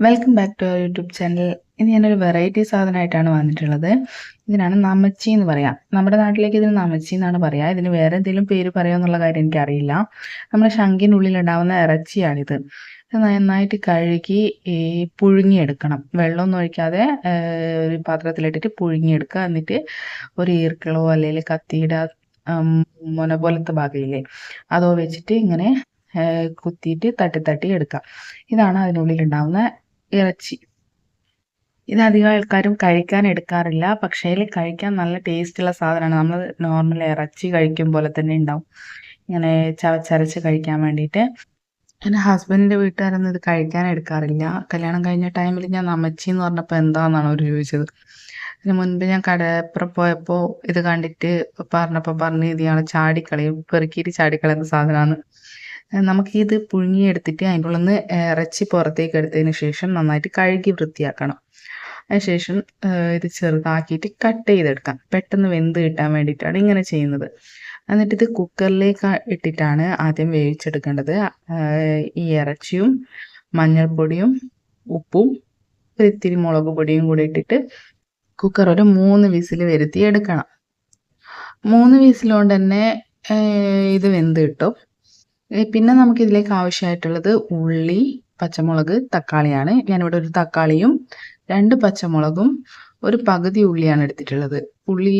Welcome back to our YouTube channel ഇത് ഞാനൊരു variety സാധനമായിട്ടാണ് വന്നിട്ടുള്ളത്. ഇതിനാണ് നമച്ചി എന്ന് പറയാം. നമ്മുടെ നാട്ടിലേക്ക് ഇതിന് നമച്ചി എന്നാണ് പറയുക ഇതിന് വേറെ എന്തെങ്കിലും പേര് പറയുമോ എന്നുള്ള കാര്യം എനിക്കറിയില്ല. നമ്മുടെ ശങ്കിനുള്ളിൽ ഉണ്ടാവുന്ന ഇറച്ചിയാണിത്. ഇത് നന്നായിട്ട് കഴുകി ഈ പുഴുങ്ങിയെടുക്കണം. വെള്ളമൊന്നും ഒഴിക്കാതെ ഒരു പാത്രത്തിലിട്ടിട്ട് പുഴുങ്ങിയെടുക്കുക. എന്നിട്ട് ഒരു ഈർക്കിളോ അല്ലെങ്കിൽ കത്തിയുടെ മുന പോലത്തെ ഭാഗമില്ലേ അതോ വെച്ചിട്ട് ഇങ്ങനെ കുത്തിയിട്ട് തട്ടി തട്ടി എടുക്കാം ഇതാണ് അതിനുള്ളിൽ ഉണ്ടാവുന്ന ഇറച്ചി. ഇത് അധികം ആൾക്കാരും കഴിക്കാൻ എടുക്കാറില്ല. പക്ഷേ കഴിക്കാൻ നല്ല ടേസ്റ്റുള്ള സാധനമാണ്. നമ്മൾ നോർമൽ ഇറച്ചി കഴിക്കും പോലെ തന്നെ ഉണ്ടാവും. ഇങ്ങനെ ചവച്ചരച്ച് കഴിക്കാൻ വേണ്ടിയിട്ട്. എന്റെ ഹസ്ബൻഡിന്റെ വീട്ടുകാരൊന്നും ഇത് കഴിക്കാൻ എടുക്കാറില്ല. കല്യാണം കഴിഞ്ഞ ടൈമിൽ ഞാൻ അമ്മച്ചി എന്ന് പറഞ്ഞപ്പോൾ എന്താണെന്നാണ് അവർ ചോദിച്ചത്. അതിന് മുൻപ് ഞാൻ കടപ്പുറം പോയപ്പോൾ ഇത് കണ്ടിട്ട് പറഞ്ഞപ്പോൾ പറഞ്ഞ് ഇയാൾ ചാടിക്കളയും. പെറുക്കിയിട്ട് ചാടിക്കളയുന്ന സാധനമാണ് നമുക്കിത് പുഴുങ്ങിയെടുത്തിട്ട് അതിന്റെ ഉള്ളിൽ നിന്ന് ഇറച്ചി പുറത്തേക്ക് എടുത്തതിന് ശേഷം നന്നായിട്ട് കഴുകി വൃത്തിയാക്കണം. അതിനുശേഷം ഇത് ചെറുതാക്കിയിട്ട് കട്ട് ചെയ്തെടുക്കാം. പെട്ടെന്ന് വെന്ത് കിട്ടാൻ വേണ്ടിയിട്ടാണ് ഇങ്ങനെ ചെയ്യുന്നത്. എന്നിട്ട് ഇത് കുക്കറിലേക്ക് ഇട്ടിട്ടാണ് ആദ്യം വേവിച്ചെടുക്കേണ്ടത്. ഈ ഇറച്ചിയും മഞ്ഞൾപ്പൊടിയും ഉപ്പും ഇത്തിരി മുളക് പൊടിയും കൂടി ഇട്ടിട്ട് കുക്കർ ഒരു മൂന്ന് വിസിൽ വരുത്തി എടുക്കണം. മൂന്ന് വിസിലുകൊണ്ട് തന്നെ ഇത് വെന്ത് കിട്ടും. പിന്നെ നമുക്ക് ഇതിലേക്ക് ആവശ്യമായിട്ടുള്ളത് ഉള്ളി പച്ചമുളക് തക്കാളിയാണ്. ഞാനിവിടെ ഒരു തക്കാളിയും രണ്ട് പച്ചമുളകും ഒരു പകുതി ഉള്ളിയാണ് എടുത്തിട്ടുള്ളത്. ഉള്ളി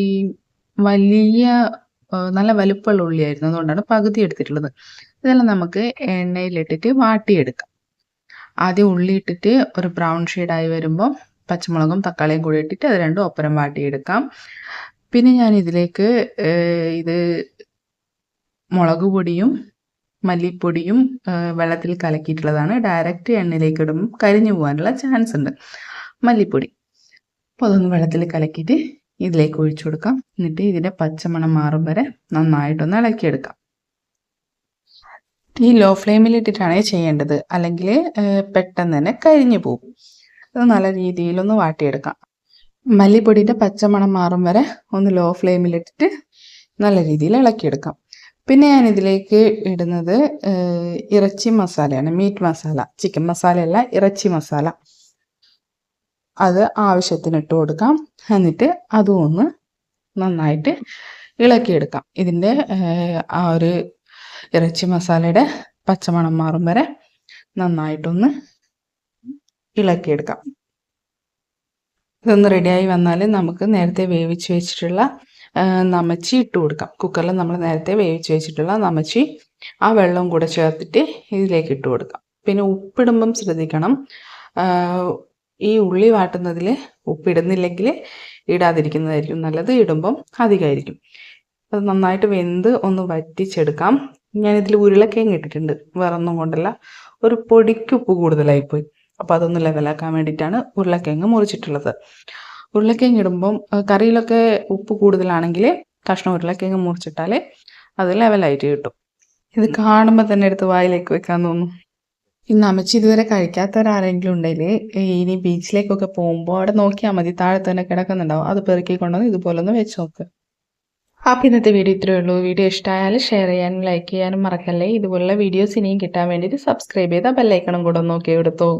വലിയ നല്ല വലുപ്പമുള്ള ഉള്ളിയായിരുന്നു. അതുകൊണ്ടാണ് പകുതി എടുത്തിട്ടുള്ളത്. ഇതെല്ലാം നമുക്ക് എണ്ണയിലിട്ടിട്ട് വാട്ടിയെടുക്കാം. ആദ്യം ഉള്ളി ഇട്ടിട്ട് ഒരു ബ്രൗൺ ഷെയ്ഡായി വരുമ്പോൾ പച്ചമുളകും തക്കാളിയും കൂടി ഇട്ടിട്ട് അത് രണ്ടും ഒപ്പരം വാട്ടിയെടുക്കാം. പിന്നെ ഞാൻ ഇതിലേക്ക് ഇത് മുളക് പൊടിയും മല്ലിപ്പൊടിയും വെള്ളത്തിൽ കലക്കിയിട്ടുള്ളതാണ്. ഡയറക്റ്റ് എണ്ണയിലേക്ക് ഇടുമ്പോൾ കരിഞ്ഞു പോകാനുള്ള ചാൻസ് ഉണ്ട്. മല്ലിപ്പൊടി. അപ്പോൾ അതൊന്ന് വെള്ളത്തിൽ കലക്കിയിട്ട് ഇതിലേക്ക് ഒഴിച്ചു കൊടുക്കാം. എന്നിട്ട് ഇതിന്റെ പച്ചമണം മാറും വരെ നന്നായിട്ടൊന്ന് ഇളക്കിയെടുക്കാം. ഈ ലോ ഫ്ലെയിമിൽ ഇട്ടിട്ടാണ് ചെയ്യേണ്ടത്. അല്ലെങ്കിൽ പെട്ടെന്ന് തന്നെ കരിഞ്ഞു പോകും. അത് നല്ല രീതിയിലൊന്ന് വാട്ടിയെടുക്കാം. മല്ലിപ്പൊടിയുടെ പച്ചമണം മാറും വരെ ഒന്ന് ലോ ഫ്ലെയിമിലിട്ടിട്ട് നല്ല രീതിയിൽ ഇളക്കിയെടുക്കാം. പിന്നെ ഞാൻ ഇതിലേക്ക് ഇടുന്നത് ഇറച്ചി മസാലയാണ്. മീറ്റ് മസാല ചിക്കൻ മസാലയല്ല ഇറച്ചി മസാല. അത് ആവശ്യത്തിന് ഇട്ട് കൊടുക്കാം. എന്നിട്ട് അതും ഒന്ന് നന്നായിട്ട് ഇളക്കിയെടുക്കാം. ഇതിന്റെ ആ ഒരു ഇറച്ചി മസാലയുടെ പച്ചമണം മാറും വരെ നന്നായിട്ടൊന്ന് ഇളക്കിയെടുക്കാം. ഇതൊന്ന് റെഡിയായി വന്നാൽ നമുക്ക് നേരത്തെ വേവിച്ച് വെച്ചിട്ടുള്ള നമച്ചി ഇട്ട് കൊടുക്കാം. കുക്കറിൽ നമ്മൾ നേരത്തെ വേവിച്ച് വെച്ചിട്ടുള്ള നമച്ചി ആ വെള്ളം കൂടെ ചേർത്തിട്ട് ഇതിലേക്ക് ഇട്ട് കൊടുക്കാം. പിന്നെ ഉപ്പിടുമ്പം ശ്രദ്ധിക്കണം. ഈ ഉള്ളി വാട്ടുന്നതിൽ ഉപ്പിടുന്നില്ലെങ്കിൽ ഇടാതിരിക്കുന്നതായിരിക്കും. നല്ലത് ഇടുമ്പം അധികമായിരിക്കും. അത് നന്നായിട്ട് വെന്ത് ഒന്ന് വറ്റിച്ചെടുക്കാം. ഞാനിതിൽ ഉരുളക്കിഴങ്ങ് ഇട്ടിട്ടുണ്ട്. വേറെ ഒന്നും കൊണ്ടല്ല. ഒരു പൊടിക്ക് ഉപ്പ് കൂടുതലായിപ്പോയി. അപ്പോൾ അതൊന്ന് ലെവലാക്കാൻ വേണ്ടിയിട്ടാണ് ഉരുളക്കിഴങ്ങ് മുറിച്ചിട്ടുള്ളത്. ഉരുളക്കിഴങ്ങ് ഇടുമ്പം കറിയിലൊക്കെ ഉപ്പ് കൂടുതലാണെങ്കിൽ കഷ്ണം ഉരുളക്കിഴങ്ങ് മുറിച്ചിട്ടാൽ അത് ലെവലായിട്ട് കിട്ടും. ഇത് കാണുമ്പോൾ തന്നെ എടുത്ത് വായിലേക്ക് വെക്കാൻ തോന്നും ഇന്ന് അമ്മച്ചി ഇതുവരെ കഴിക്കാത്തവരാരെങ്കിലും ഉണ്ടെങ്കിൽ ഇനി ബീച്ചിലേക്കൊക്കെ പോകുമ്പോൾ അവിടെ നോക്കിയാൽ മതി. താഴെ തന്നെ കിടക്കുന്നുണ്ടാവും. അത് പെറുക്കി കൊണ്ടുവന്ന് ഇതുപോലെ ഒന്ന് വെച്ച് നോക്ക്. അപ്പം ഇന്നത്തെ വീഡിയോ ഇത്രയേ ഉള്ളൂ. വീഡിയോ ഇഷ്ടമായാൽ ഷെയർ ചെയ്യാനും ലൈക്ക് ചെയ്യാനും മറക്കല്ലേ. ഇതുപോലുള്ള വീഡിയോസ് ഇനിയും കിട്ടാൻ വേണ്ടിയിട്ട് സബ്സ്ക്രൈബ് ചെയ്താൽ ബെല്ലൈക്കണം കൂടെ നോക്കി എടുത്തോ